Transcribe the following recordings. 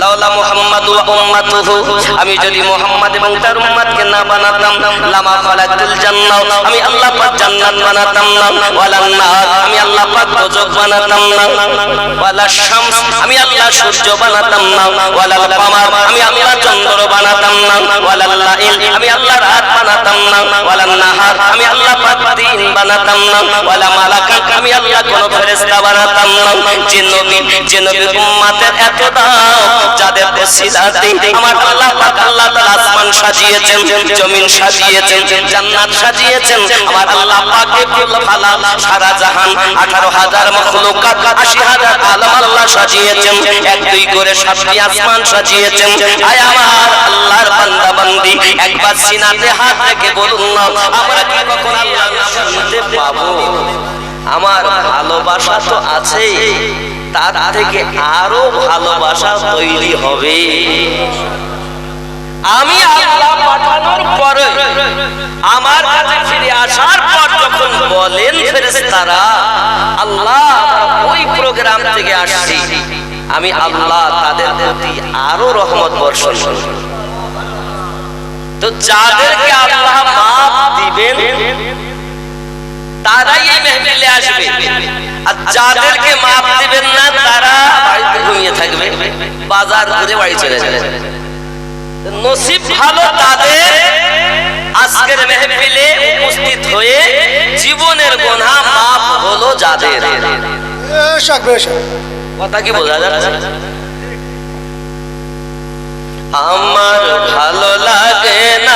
লাউলা মুহাম্মাদ ওয়া উম্মাতুহু। আমি যদি মুহাম্মদ এবং তার উম্মতকে না বানাতাম, লামা খালাকুল জান্নাহ। আমি আল্লাহ পাক জান্নাত বানাতাম না। ওয়ালা নার আমি আল্লাহ পাক দোজখ বানাতাম না। ওয়ালা শামস, আমি আল্লাহ সূর্য বানাতাম না। ওয়ালা কামার, আমি আল্লাহ চন্দ্র বানাতাম না। ওয়ালা লাইল, আমি আল্লাহ রাত বানাতাম না। ওয়ালা নাহার, আমি আল্লাহ পাক দিন বানাতাম না। ওয়ালা মালাকা আমি আল্লাহ কোন ফেরেশতা বানাতাম না। যে নবী যে নবী উম্মতের এত দাম যাদের সিদাতে আমার আল্লাহ আল্লাহ আসমান সাজিয়েছেন, জমিন সাজিয়েছেন, জান্নাত সাজিয়েছেন। আমার আল্লাহ পাকে কুল ফালা সারা জাহান 18000 মাখলুকাত 80000 আলম আল্লাহ সাজিয়েছেন। এক, দুই করে সাতটি আসমান সাজিয়েছেন। আয় একবার সিনাতে হাত রেখে বলুন না, আমরা আমার ভালোবাসা তো আছেই। তার থেকে আরও ভালোবাসা তৈরি হবে আমি আল্লাহ পাঠানোর পরে আমার কাছে ফিরে আসার পর যখন বলেন ফেরেশতারা, আল্লাহ ওই প্রোগ্রাম থেকে আসছি আমি আল্লাহ তাদের প্রতি আরও রহমত বর্ষণ। তো যাদেরকে আল্লাহ মাফ দিবেন তারাই এই মেহফিলে আসবে। আর যাদেরকে মাফ দিবেন না তারা বাড়িতে ঘুমিয়ে থাকবে। বাজার ঘুরে বাড়ি চলে যাবে। নসিব ভালো তাদের আজকের মেহফিলে উপস্থিত হয়ে জীবনের গোনা মাফ হলো যাদের। কথা কি বোঝা যাচ্ছে? আমার ভালো লাগে না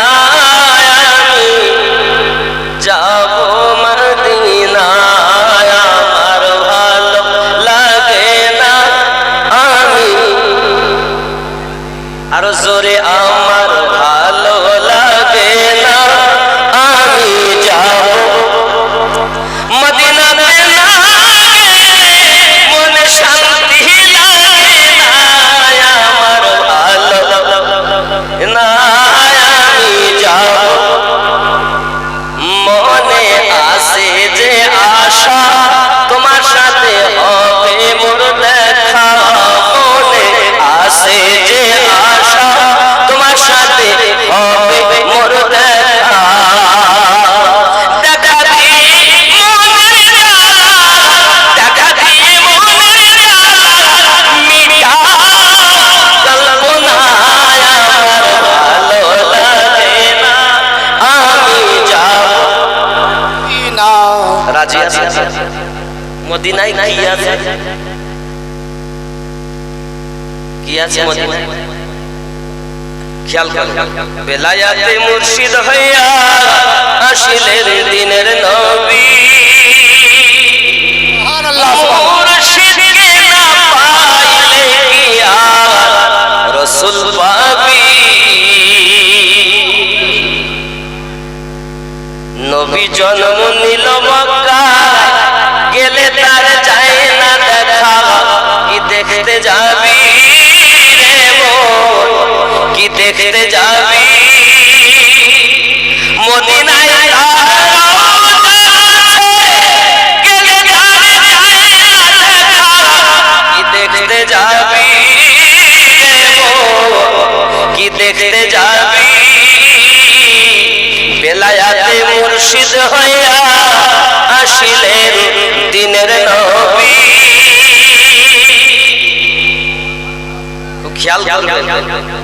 খেয়াল করো বেলায়াতে মুর্শিদ হইয়া আসিলেন দিনের নবী। সুবহানাল্লাহ, মুর্শিদকে না পাইলে কি আর রসুল পাবি? নবী জন্ম নিল গেলে তার যায় না দেখা। কি দেখতে যাবি? কি দেখতে যাবি? মদিনায় দেখতে যাবি? কি দেখতে বেলায়াতে মুর্শিদ হইয়া আসিলেন দিনের নবী। খেয়াল করবেন।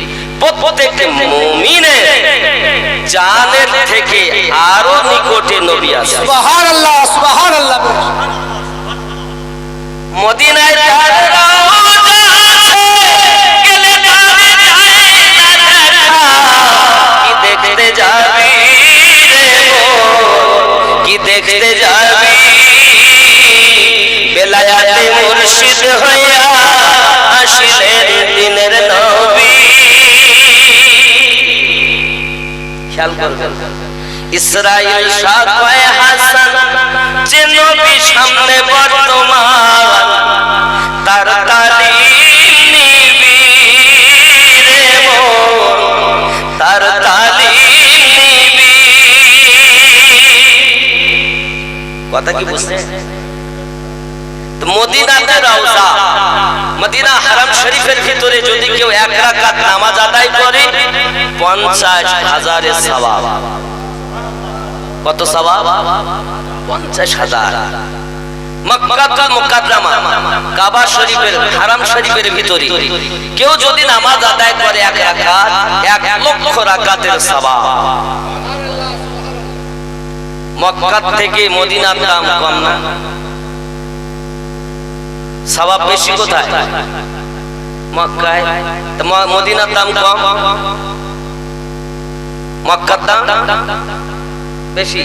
প্রত্যেক মুমিনের জানের থেকে আরও নিকটে নবী আছে। সুবহানাল্লাহ সুবহানাল্লাহ। মদিনায় তার রওজা আছে, গেলে তারে যায় না দেখা। কি দেখতে যাবি রে কি দেখতে যাবি? বেলায়াতে মুর্শিদ হইয়া আসিলেন দিনের খেয়াল করবেন ইসরাইল শাহ কয় হাসান যে নবী সামনে বর্তমান তার তালিম নিবি রে মন, তার তালিম নিবি কথা কি বুঝতে তো মদিনাতে রওজা মদিনা হারাম শরীফের ভিতরে যদি কেউ এক রাকাত নামাজ আদায় করে, পঞ্চাশ হাজারের সওয়াব। কত সওয়াব? পঞ্চাশ হাজার। কাবা শরীফের, হারাম শরীফের কেউ যদি নামাজ আদায় করে এক এক থেকে মদিনার দাম কম না। সওয়াব বেশি কোথায়? মক্কায়। মদিনার দাম কম? মক্কার দাম বেশি?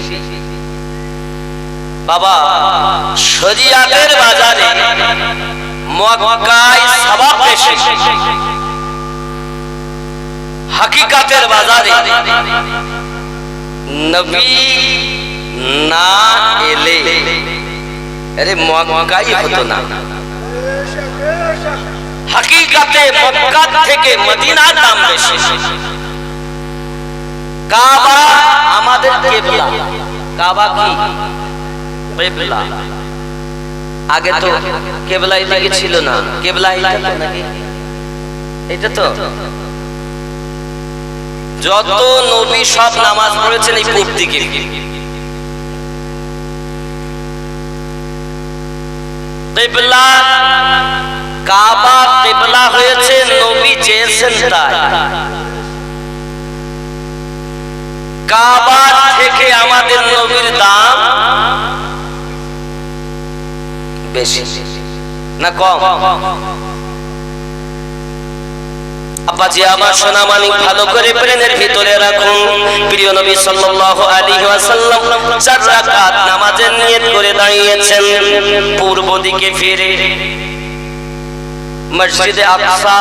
বাবা শরিয়াতের বাজারে মক্কায় সওয়াব বেশি। হাকিকাতের বাজারে নবী না এলে? আরে মক্কাই হতো না। হাকিকাতে মক্কা থেকে মদিনার দাম বেশি কাবা আমাদের কেবলা। কাবা কি? কেবলা। আগে তো কেবলা এদিকে ছিল না। কেবলা এটা তো নাকি? এটা তো। যত নবী সব নামাজ পড়েছেন এই পূব দিকে। কেবলা, কাবা কেবলা হয়েছে নবী চেয়েছেন তাই। কাবা থেকে আমাদের নবীর দাম বেশি না কম? আব্বাজি আমার সোনা মানিক ভালো করে প্রেমের ভিতরে রাখুন। প্রিয় নবী সাল্লাল্লাহু আলাইহি ওয়াসাল্লাম চার রাকাত নামাজের নিয়ত করে দাঁড়িয়েছেন। পূর্ব দিকে ফিরে মসজিদে আকসা,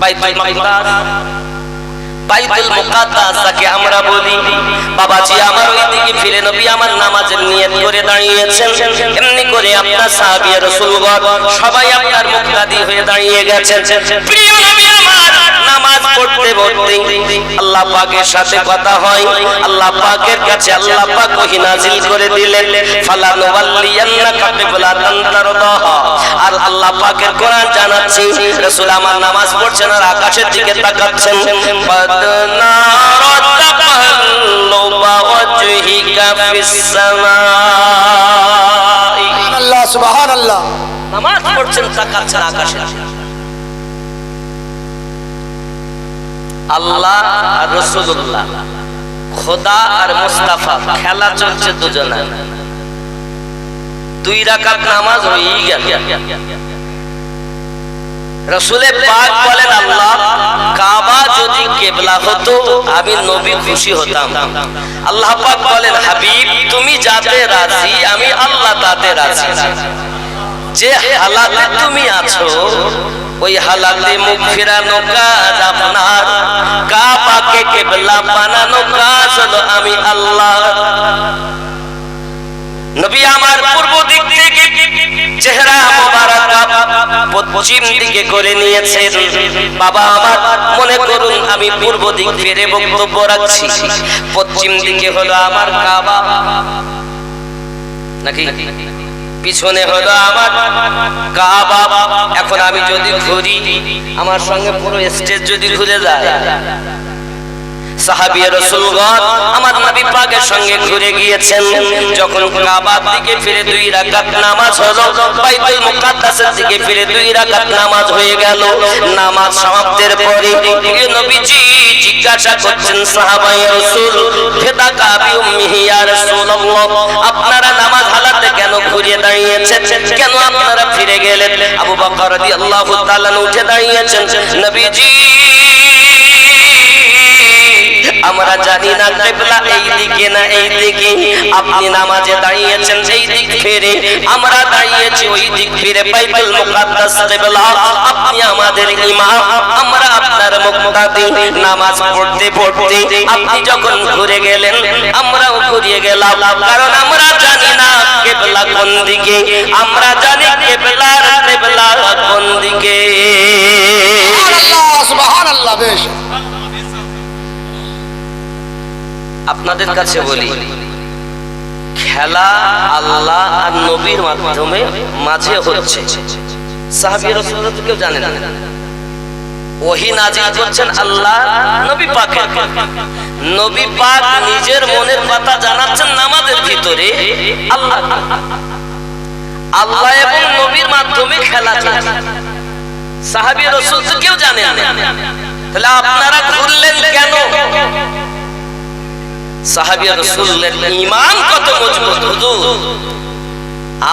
বাইতুল মাকদাস বাইতুল মুকাদ্দাস যাকে আমরা বলি। বাবাজি, আমার ওই দিকে ফিরে নবী আমার নামাজের নিয়ত করে দাঁড়িয়েছেন। এমনি করে আপনার সাহাবী রাসূলগণ সবাই আপনার মুক্তাদি হয়ে দাঁড়িয়ে গেছেন। প্রিয় নবী আমার নামাজ পড়তে পড়তে আল্লাহ পাকের সাথে কথা হয়। আল্লাহ পাকের কাছে আল্লাহ পাক ওহী নাজিল করে দিলেন। কিবলাতান তারদাহা আর আল্লাহ পাকের কোরআন জানাচ্ছি রাসূল আমার নামাজ পড়ছেন আর আকাশের দিকে তাকাচ্ছেন। ওয়াজহিকা ফিস সামাই আল্লাহ সুবহান আল্লাহ নামাজ পড়ছেন তাকাচ্ছেন আকাশে আল্লাহ আর রসুল্লাহ খোদা আর মুস্তাফা, খেলা চলছে দুজনে। দুই রাকাত নামাজ হয়েই গেল। রসুলে পাক বলেন, আল্লাহ, কাবা যদি কেবলা হতো, আমি নবী খুশি হতাম। আল্লাহ পাক বলেন, হাবিব, তুমি যাতে রাজি, আমি আল্লাহ তাতে রাজি। যে হালাতে তুমি আছো ওই হালাতে মুখ ফেরানো কাজ আপনার। কাবাকে কেবলা বানানো কাজ হলো আমি আল্লাহ। নবী আমার পূর্ব দিক থেকে চেহারা মোবারক পশ্চিম দিকে করে নিয়েছেন। বাবা আমার, মনে করুন আমি পূর্ব দিক ফিরে বক্তব্য রাখছি। পশ্চিম দিকে হলো আমার কাবা। নাকি? পিছনে হলো আমার কাবা। এখন আমি যদি ঘুরি, আমার সঙ্গে পুরো স্টেজ যদি ঘুরে যায়। সাহাবিয়া রাসূলগণ আমার নবী পাকের সঙ্গে ঘুরে গিয়েছেন। যখন কাবার দিকে ফিরে দুই রাকাত নামাজ হলো, বাইতুল মুকাদ্দাসের দিকে ফিরে দুই রাকাত নামাজ হয়ে গেল। নামাজ সমাপ্তের পরে নবীজি জিজ্ঞাসা করছেন, সাহাবায়ে রাসূল, ফিদাকা বি উম্মিহি ইয়া রাসূলুল্লাহ, আপনারা নামাজ হালাতে কেন ঘুরে দাঁড়িয়েছেন? কেন আপনারা ফিরে গেলেন? আবু বকর রাদিয়াল্লাহু তাআলা উঠে দাঁড়িয়েছেন, নবীজি, আমরা জানি না কেবলা এই দিকে না এই দিকে। আপনি নামাজে দাঁড়িয়েছেন এই দিক ফিরে, আমরা দাঁড়িয়েছি ওই দিক ফিরে বাইবেল মুকাদ্দাস কেবলা। আপনি আমাদের ইমাম, আমরা আপনার নামাজ পড়তে পড়তে আপনি যখন ঘুরে গেলেন আমরাও ঘুরিয়ে গেলাম। কারণ আমরা জানি না কেবলা কোন দিকে। আমরা জানি কেবলা কোন দিকে। বেশ। আপনাদের কাছে বলি খেলা আল্লাহ আর নবীর মাধ্যমে মাঝে হচ্ছে। সাহাবী তো কেউ জানে না। ওহি নাজিল করছেন আল্লাহ নবী পাকে নবী পাক নিজের মনের কথা জানাচ্ছেন নামাজের ভিতরে। আল্লাহ। আল্লাহ এবং নবীর মাধ্যমে খেলা চলছে। সাহাবী রাসূল তো কেউ জানেন না। তাহলে আপনারা ঘুরলেন কেন? সাহাবিয়া রাসূলের ঈমান কত মজবুত, হুজুর?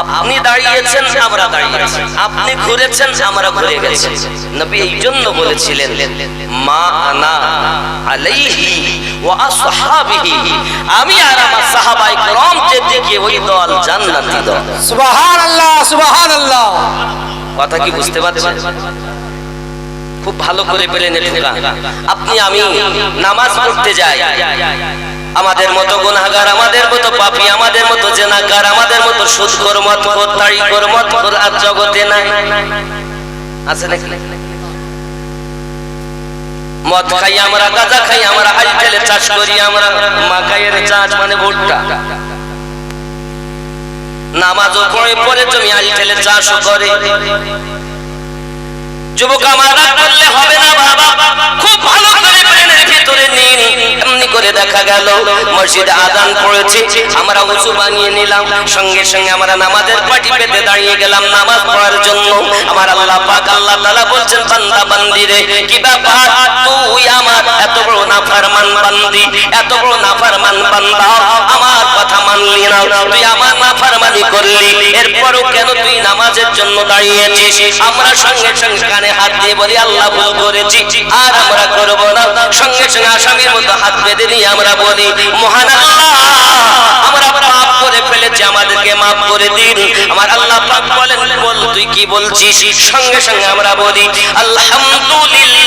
আপনি দাঁড়িয়েছেন আমরা দাঁড়িয়েছি আপনি ঘুরেছেন আমরা ঘুরে গেছি নবী এই জন্য বলেছিলেন মা আনা আলাইহি ওয়া আসহাবিহি আমি আর আমার সাহাবায়ে کرام যেদিকে ওই দল জান্নাতি দল সুবহান আল্লাহ সুবহান আল্লাহ কথা কি বুঝতে পারছেন খুব ভালো করে পেলেন এটা আপনি আমি নামাজ পড়তে যাই আমাদের মতো গুনাহগার, আমাদের মতো পাপী, আমাদের মতো জেনাকার, আমাদের মতো সুদখোর মতখোর তাড়িখোর মতখোর আর জগতে নাই। আছে নাকি? মদ খাই আমরা, গাঁজা খাই আমরা, আইটেলে চাষ করি আমরা। মাকাইয়ের চাষ মানে ভুট্টা। নামাজও পড়ে, পরে তুমি আইটেলে চাষও করে। যুবক আমার করলে হবে না বাবা। খুব ভালো করে দেখা গেল, মসজিদে আজান পড়েছে আমরা উঁচু বানিয়ে নিলাম, সঙ্গে সঙ্গে আমরা নামাজের পাটি পেতে দাঁড়িয়ে গেলাম নামাজ পড়ার জন্য। আমার আল্লাহ পাক, আল্লাহ তাআলা বলছেন, বান্দা, বান্দি রে, কি ব্যাপার? তুই আমার এত বড় নাফরমান বান্দি, এত বড় নাফরমান বান্দা, আমার কথা মানলি না। তুই আমার নাফরমানি করলি, এরপরও কেন তুই নামাজের জন্য দাঁড়িয়েছিস আমরা সঙ্গে সঙ্গে কানে হাত দিয়ে বলি, আল্লাহ ভুল করেছি, আর আমরা করব না। সঙ্গে সঙ্গে আসামির মতো হাত বেঁধে নিয়ে আমরা বলি মহান আমরা পাপ করে ফেলেছি, আমাদেরকে মাফ করে দিন। আমার আল্লাহ পাক বলেন, বল, তুই কি বলছিস? সঙ্গে সঙ্গে আমরা বলি, আলহামদুলিল্লাহি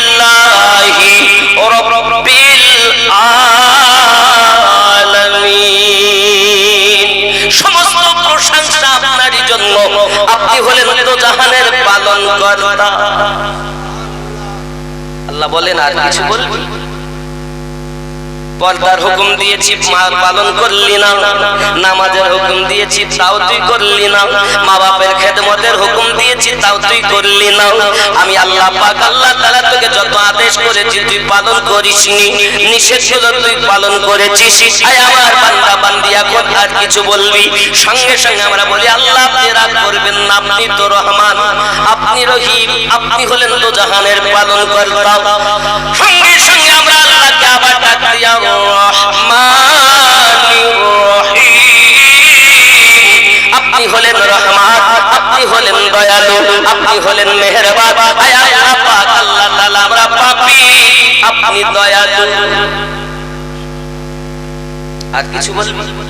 আল্লাহ বলেন, আর কিছু বলবি? পর্দার হুকুম দিয়েছি পালন করলি না। নামাজের হুকুম দিয়েছি, তাও তুই করলি না। মা বাপের খেদমতের হুকুম দিয়েছি, তাও তুই করলি না। আমি আল্লাহ পাক, আল্লাহ তাআলা তোকে যত আদেশ করেছি, তুই পালন করিস করিসনি। নিষেধগুলো তুই পালন করেছিস। আয় আমার বান্দা বান্দি এখন আর কিছু বলবি? সঙ্গে সঙ্গে আমরা বলি, আল্লাহ, আপনি রাগ করবেন না, আপনি তো রহমান। আপনি রহিম, আপনি হলেন তো জাহানের পালন কর্তা সঙ্গে আপনি হলেন মেহেরবান। আমরা পাপী। আপনি দয়ালু। আর কিছু বলবি?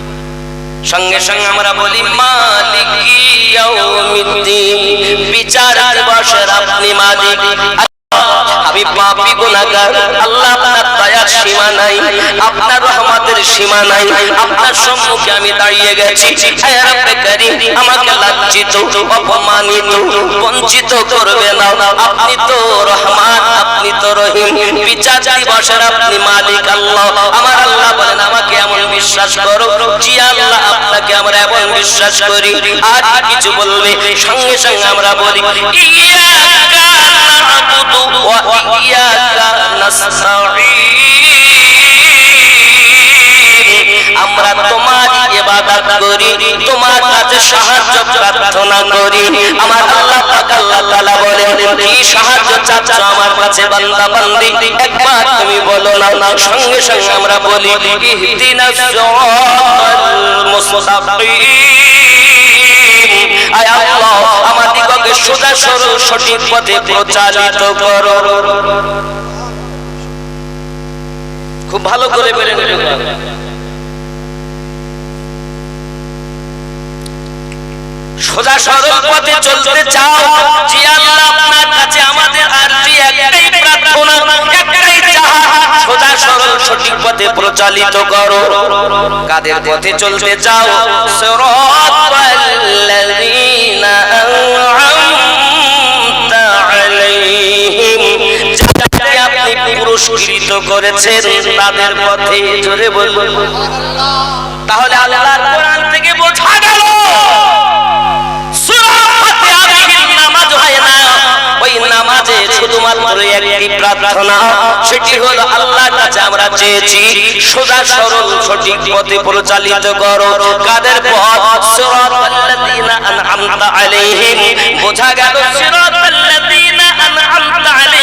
সঙ্গে সঙ্গে আমরা বলি, মালিক ইয়াউমিদ্দিন দিবসের আপনি মালিক। আমি পাপী গুনাহগার? আল্লাহ আপনার দয়ার সীমা নাই, আপনার রহমতের সীমা নাই, আপনার সম্মুখে আমি দাঁড়িয়ে গেছি। হে রব্বে করিম, আমাকে লজ্জিত অপমানিত, বঞ্চিত করবে না। আপনি তো রহমান, আপনি তো রহিম, বিচার দিবসের আপনি মালিক আল্লাহ। আমার আল্লাহ বলেন, আমাকে এমন বিশ্বাস করো জি আল্লাহ আপনাকে আমরা এমন বিশ্বাস করি। আর কিছু বলবে, সঙ্গে সঙ্গে আমরা বলি ইয়াকা না'বুদু ওয়া আমরা তোমার ইবাদত করি, তোমার কাছে সাহায্য প্রার্থনা করি। আমার আল্লাহ পাক আল্লাহ তাআলা বলেন, কি সাহায্য চাচ্ছ আমার কাছে বান্দা বান্দি একবার তুমি বলো না, সঙ্গে সঙ্গে আমরা বলি, ইহদিনাস সিরাতাল মুস্তাকিম। আয় আল্লাহ। সোজা সরল সঠিক পথে প্রচারিত করো। খুব ভালো করে নিতে সোজা সরল পথে চলতে চাও, যে আল্লাহ আপনার কাছে আমাদের আরজি একটাই প্রার্থনা, একটাই চাহা সোজা সরল সঠিক পথে প্রচালিত করো। কাদের পথে চলতে চাও? আন'আমতা আলাইহিম যাদেরকে আপনি পুরস্কৃত করেছেন, তাদের পথে জোরে বলুন। তাহলে আল্লাহর কোরআন থেকে বোঝা গেল নামাজ শুধুমাত্র প্রার্থনা, সেটি হলো আমরা চেয়েছি, সোজা সঠিক বোঝা গেল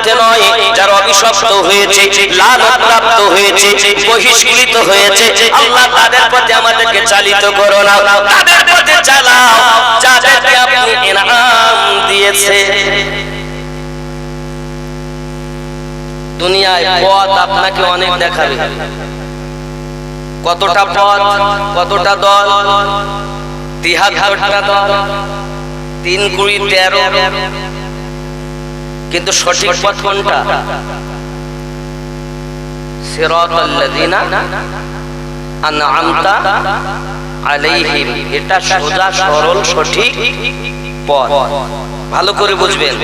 পথে নয়, যারা অভিশপ্ত হয়েছে লানত প্রাপ্ত হয়েছে, বহিষ্কৃত হয়েছে। আল্লাহ তাদের পথে আমাদেরকে চালিত করো না। তাদের পথে চালাও, যাদেরকে আপনি ইনাম দিয়েছে। দুনিয়ায় পথ আপনাকে অনেক দেখাবে। কতটা পথ, কতটা দল? তিহাত্তরটা দল, তিন কুড়ি তেরো। কিন্তু সঠিক পথ কোনটা? আলাইহিম। এটা সোজা সরল সঠিক পথ। ভালো করে বুঝবেন।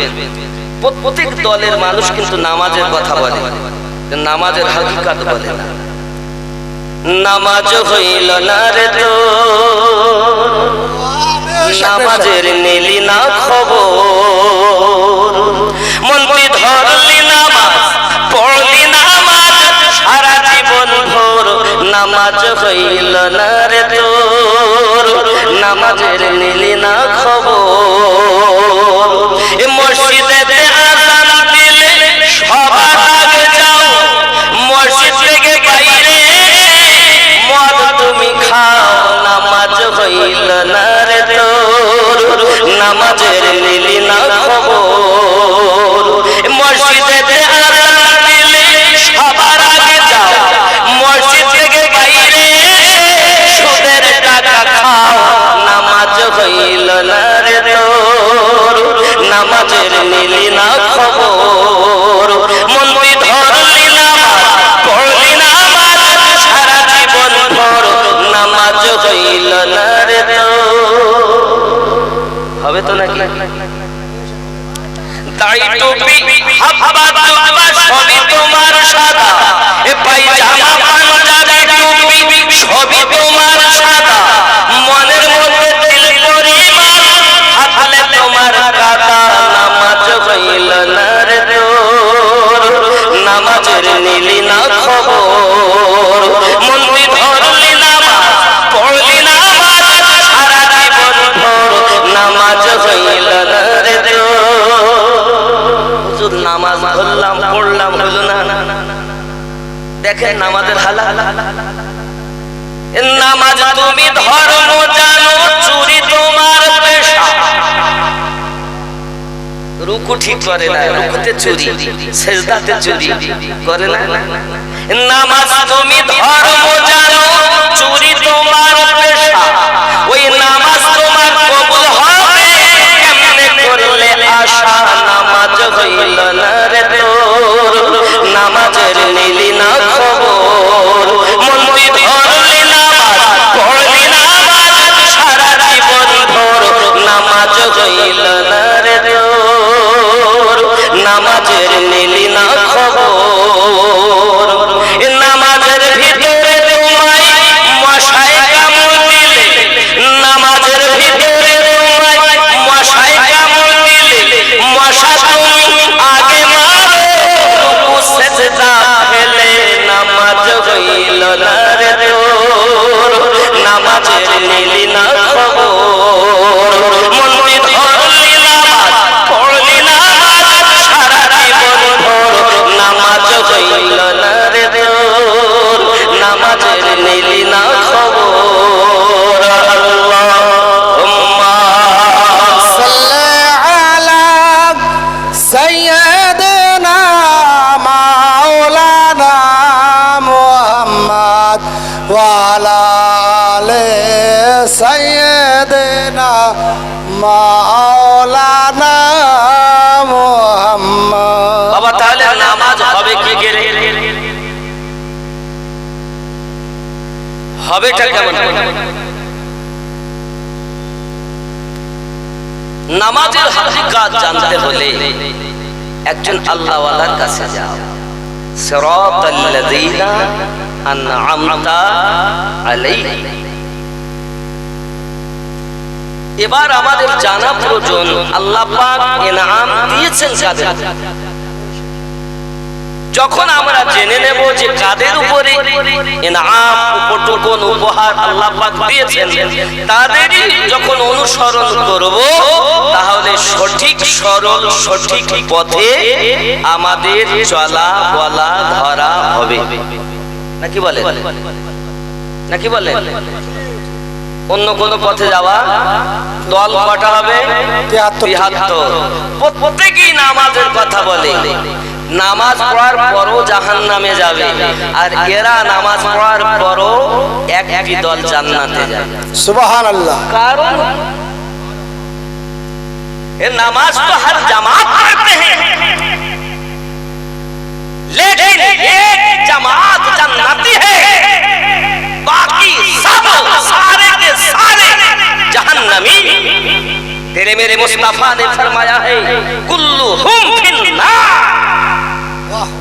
প্রত্যেক দলের মানুষ কিন্তু নামাজের কথা বলে। নামাজের হাকিকাত বলে না। নামাজ হইল না রে তো। নামাজের নিলি না খবর। নামাজ হইল না রে তোর? নামাজের নিলি না খবর? মসজিদে টুপি রুকু ঠিক করে না রুকুতে চুরি সেজদাতে চুরি করে না? নামাজ তুমি ধর্ম জানো। জানতে হলে একজন আল্লাহওয়ালার কাছে যাও। এবার আমাদের জানা প্রয়োজন আল্লাহ এনাম দিয়েছেন কাদের? যখন আমরা জেনে নেব যে কাদের উপরে এনাম উপটকন উপহার আল্লাহ পাক দিয়েছেন তাদেরই যখন অনুসরণ করব তাহলে সঠিক সরল সঠিক পথে আমাদের চলা বলা ধরা হবে। নাকি বলে নাকি বলে অন্য কোন পথে যাওয়া দল কটা হবে তিয়াত্তর। তিয়াত্তর প্রত্যেকেই নামাজের কথা বলে। নামাজ পড়ার পরও জাহান নামে যাবে। আর এরা নামাজ পড়ার পরও এক একই দল জান্নাতে যাবে। সুবহানাল্লাহ। কারণ یہ نماز تو ہر جماعت پڑھتے ہیں لیکن ایک جماعت جنتی ہے باقی سب سارے کے سارے جہنمی تیرے میرے مصطفیٰ نے فرمایا ہے کلہم فی النار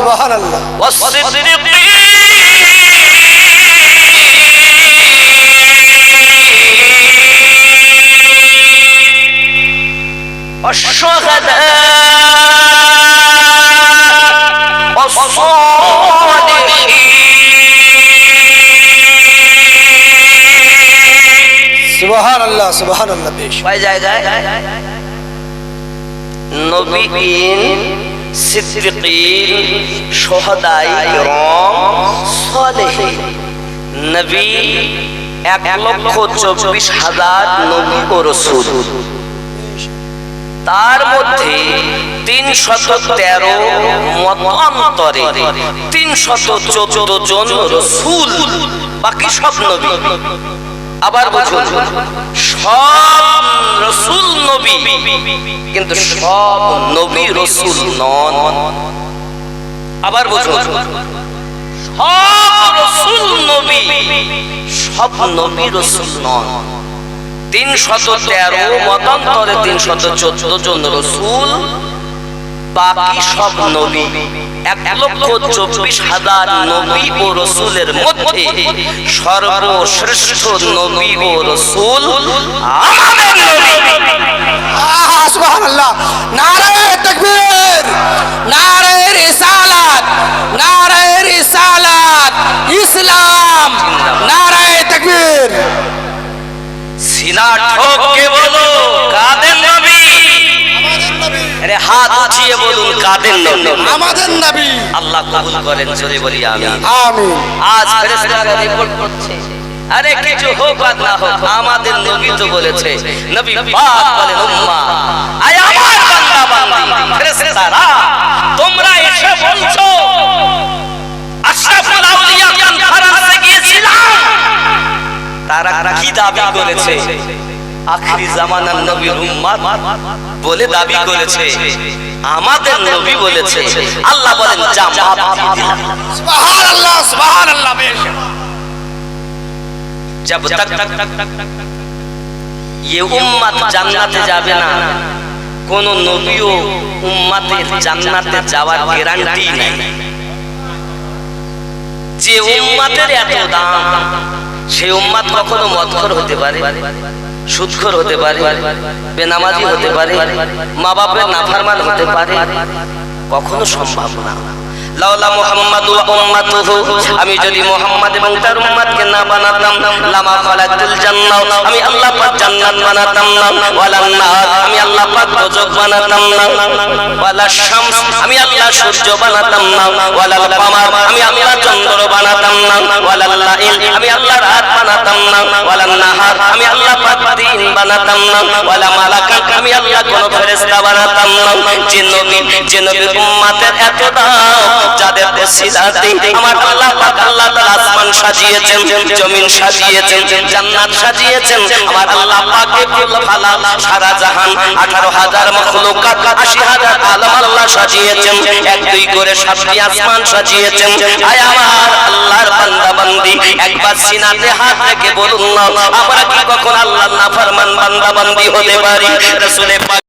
সুবহান আল্লাহ والصديقين والشهداء والصالحين সুবহান আল্লাহ সুবহান আল্লাহ বেশ কয় জায়গায় নবীন সিদ্দিকিন সোহদাই রম সালেহিন নবী এক লক্ষ চব্বিশ হাজার নবী ও রসুল। তার মধ্যে তিন শত তেরো মতান্তরে তিন শত চোদ্দ জন রসুল, বাকি সব নবী। আবার বুঝুন সব রসুল নবী, কিন্তু সব নবী রসুল নন। আবার বুঝুন সব রসুল নবী, সব নবী রসুল নন। তিন শত তেরো মতান্তরে তিন শত চোদ্দ জন রসুল বাকি সব নবী। এক লক্ষ চব্বিশ হাজার নবী ও রসুলের মধ্যে সর্বশ্রেষ্ঠ নবী ও রসুল ইসলাম নারায়ে তাকবীর। সিনা ঠোককে বলো কাদের নবী আরে হাত উঠিয়ে বলুন কাদের নবী আমাদের নবী। আল্লাহ কবুল করেন জোরে বলি আমি আমিন। আজ ফেরেশতারা রিপোর্ট করছে। আরে কিছু হোক আর না হোক আমাদের নবী তো বলেছে নবী পাক বলেন উম্মা। আয় আমার বান্দা বান্দি ফেরেশতারা বলছো আশরাফুল আউলিয়া কনফারেন্সে গিয়েছিলাম। তারা কি দাবি করেছে? আখরি জামানার নবীর উম্মত বলে দাবি করেছে আমাদের নবী বলেছে আল্লাহ বলেন জামাত দিয়ে দিলাম। সুবহানাল্লাহ সুবহানাল্লাহ বেশ जब तक ये উম্মত জান্নাতে যাবে না কোন নবীও উম্মতের জান্নাতে যাওয়ার গ্যারান্টি নেই যে উম্মতের এত দাম সে উম্মত কখনো মদখর হতে পারে সুদখোর হতে পারে বেনামাজি হতে পারে মা বাপের নাফারমান হতে পারে কখনো সম্ভব না। লাউলা মুহাম্মাদ ওয়া উম্মাতুহু। আমি যদি মুহাম্মদ এবং তার উম্মতকে না বানাতাম, লামা খালাকতুল জান্নাহ। আমি আল্লাহ পাক জান্নাত বানাতাম না। ওয়ালান নার আমি আল্লাহ পাক দোজক বানাতাম না। ওয়ালা শামস, আমি আল্লাহ সূর্য বানাতাম না। ওয়ালাল কামার, আমি আল্লাহ চন্দ্র বানাতাম না। ওয়ালাল লাইল, আমি আল্লাহ রাত বানাতাম না। ওয়ালান নাহার, আমি আল্লাহ পাক দিন বানাতাম না। ওয়ালা মালাকান আমি আল্লাহ কোন ফেরেশতা বানাতাম না। যে নবী, যে নবীর উম্মতের এত দাম। যাদের সিলাতে আমার আল্লাহ পাক আল্লাহ তাআলা আসমান সাজিয়েছেন, জমিন সাজিয়েছেন, জান্নাত সাজিয়েছেন। আমার আল্লাহ পাকে কুল ফালা সারা জাহান 18000 মাখলুকাত 80000 আলম আল্লাহ সাজিয়েছেন। এক, দুই করে সাতটি আসমান সাজিয়েছেন। আয় আমার আল্লাহর বান্দা বান্দি একবার সিনাতে হাত রেখে বলুন না, আমরা কি কখন আল্লাহর নাফরমান বান্দা বান্দি হতে পারি? রাসূলে পাক